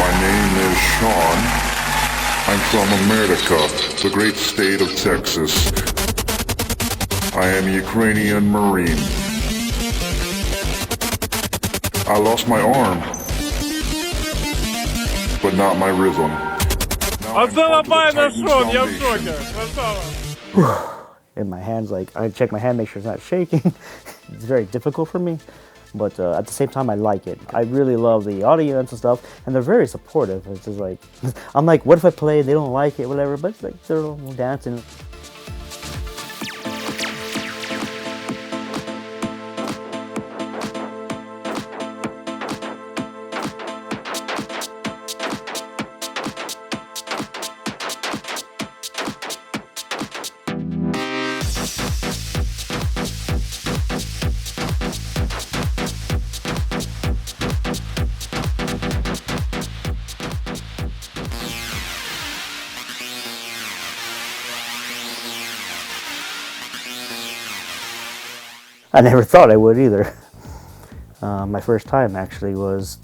My name is Sean. I'm from America, the great state of Texas. I am a Ukrainian Marine. I lost my arm, but not my rhythm. And my hand's like, I check my hand, make sure it's not shaking. it's very difficult for me but uh, at the same time, I like it. I really love the audience and stuff, and they're very supportive. It's just like I'm like, what if I play? They don't like it, whatever. But it's like they're all dancing. I never thought I would either. Uh, my first time actually was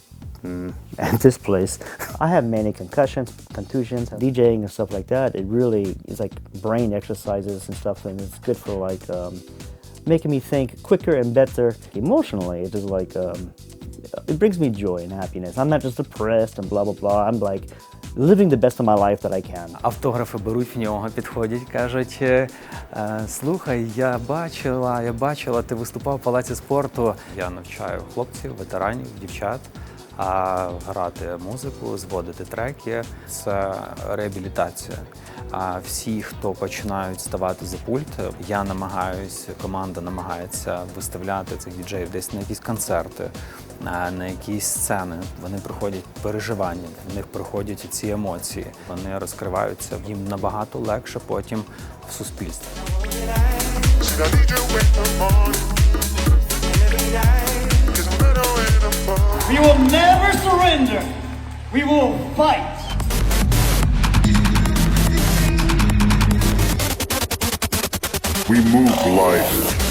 mm, at this place. I have many concussions, contusions, DJing and stuff like that. It really is like brain exercises and stuff, and it's good for like um, making me think quicker and better. Emotionally, it is like um, it brings me joy and happiness. I'm not just depressed and blah blah blah. I'm like living the best of my life that I can. Автографи беруть в нього, підходять, кажуть: е, е, слухай, я бачила, я бачила, ти виступав в палаці спорту. Я навчаю хлопців, ветеранів, дівчат. А грати музику, зводити треки це реабілітація. А всі, хто починають ставати за пульт, я намагаюсь, команда намагається виставляти цих діджеїв десь на якісь концерти, на якісь сцени. Вони проходять переживання, в них проходять ці емоції. Вони розкриваються їм набагато легше потім в суспільстві. We will never surrender. We will fight. We move life.